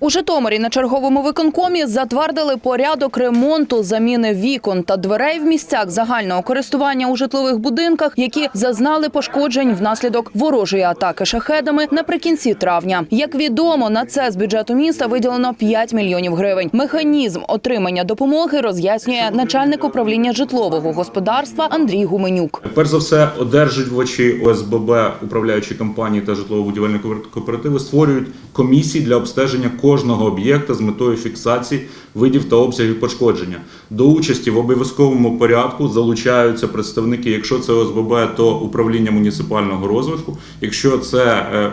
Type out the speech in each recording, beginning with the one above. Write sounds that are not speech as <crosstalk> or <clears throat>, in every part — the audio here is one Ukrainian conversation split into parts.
У Житомирі на черговому виконкомі затвердили порядок ремонту заміни вікон та дверей в місцях загального користування у житлових будинках, які зазнали пошкоджень внаслідок ворожої атаки шахедами наприкінці травня. Як відомо, на це з бюджету міста виділено 5 мільйонів гривень. Механізм отримання допомоги роз'яснює начальник управління житлового господарства Андрій Гуменюк. Перш за все, одержувачі ОСББ, управляючі компанії та житлово-будівельні кооперативи створюють комісії для обстеження кожного об'єкта з метою фіксації видів та обсягів пошкодження. До участі в обов'язковому порядку залучаються представники, якщо це ОСББ, то управління муніципального розвитку, якщо це е,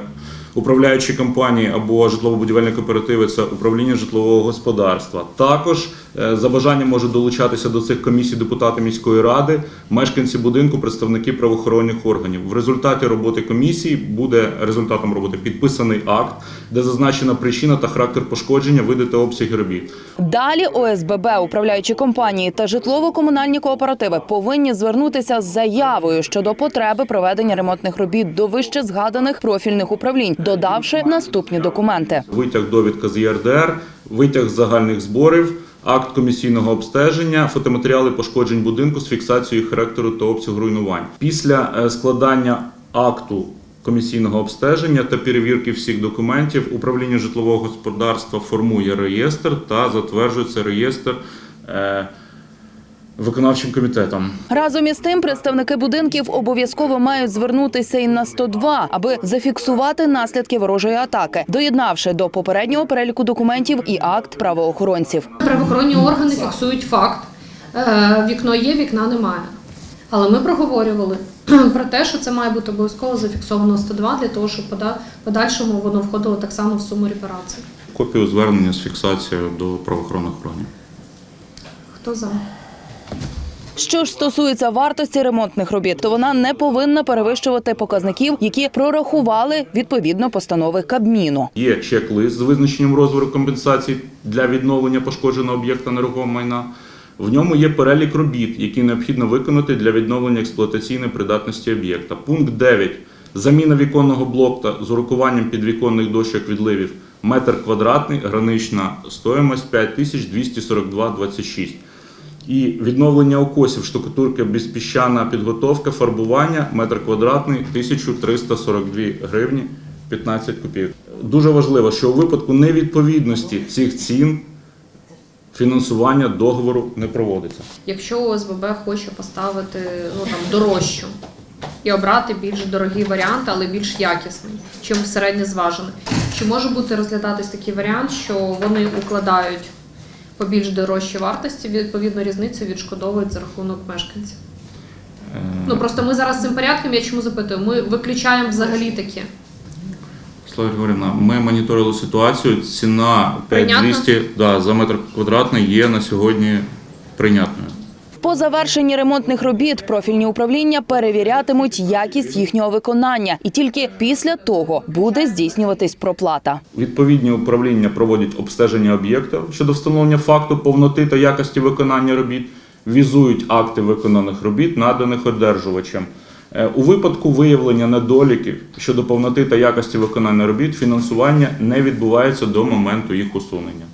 Управляючі компанії або житлово-будівельні кооперативи це управління житлового господарства. Також за бажанням можуть долучатися до цих комісій депутати міської ради, мешканці будинку, представники правоохоронних органів. В результаті роботи комісії буде результатом роботи підписаний акт, де зазначена причина та характер пошкодження, види та обсяги робіт. Далі ОСББ, управляючі компанії та житлово-комунальні кооперативи повинні звернутися з заявою щодо потреби проведення ремонтних робіт до вище згаданих профільних управлінь, додавши наступні документи. Витяг довідка з ЄРДР, витяг з загальних зборів, акт комісійного обстеження, фотоматеріали пошкоджень будинку з фіксацією характеру та обсягу руйнувань. Після е, складання акту комісійного обстеження та перевірки всіх документів управління житлового господарства формує реєстр та затверджується реєстр. Виконавчим комітетом Разом із тим, представники будинків обов'язково мають звернутися і на 102, аби зафіксувати наслідки ворожої атаки, доєднавши до попереднього переліку документів і акт правоохоронців. Правоохоронні органи фіксують факт. Е, Вікно є, вікна немає. Але ми проговорювали <clears throat> про те, що це має бути обов'язково зафіксовано 102 для того, щоб пода- подальшому воно входило так само в суму репарацій. копію звернення з фіксацією до правоохоронних органів. Хто за? Що ж стосується вартості ремонтних робіт, то вона не повинна перевищувати показників, які прорахували відповідно постанови Кабміну. Є чек-лист з визначенням розміру компенсацій для відновлення пошкодженого об'єкта нерухомого майна. В ньому є перелік робіт, які необхідно виконати для відновлення експлуатаційної придатності об'єкта. Пункт 9. Заміна віконного блока з урахуванням підвіконних дощок відливів метр квадратний, гранична стоїмость 5242,26. І відновлення окосів, штукатурки безпіщана підготовка, фарбування, метр квадратний 1342 гривні 15 копійок. Дуже важливо, що у випадку невідповідності цих цін фінансування договору не проводиться. Якщо ОСББ хоче поставити ну, там, дорожчу і обрати більш дорогий варіант, але більш якісний, чим середньозважений, чи може бути розглядатись такий варіант, що вони укладають по більш дорожчій вартості, відповідно різницю відшкодовують за рахунок мешканців? Ну просто ми зараз цим порядком, я чому запитую, ми виключаємо взагалі таке. Слава Григорівна, ми моніторили ситуацію. Ціна Прийнятна? 5200 да, за метр квадратний є на сьогодні прийнятною. По завершенні ремонтних робіт профільні управління перевірятимуть якість їхнього виконання, і тільки після того буде здійснюватись проплата. Відповідні управління проводять обстеження об'єкта щодо встановлення факту повноти та якості виконання робіт, візують акти виконаних робіт, наданих одержувачем. Е, У випадку виявлення недоліків щодо повноти та якості виконання робіт, фінансування не відбувається до моменту їх усунення.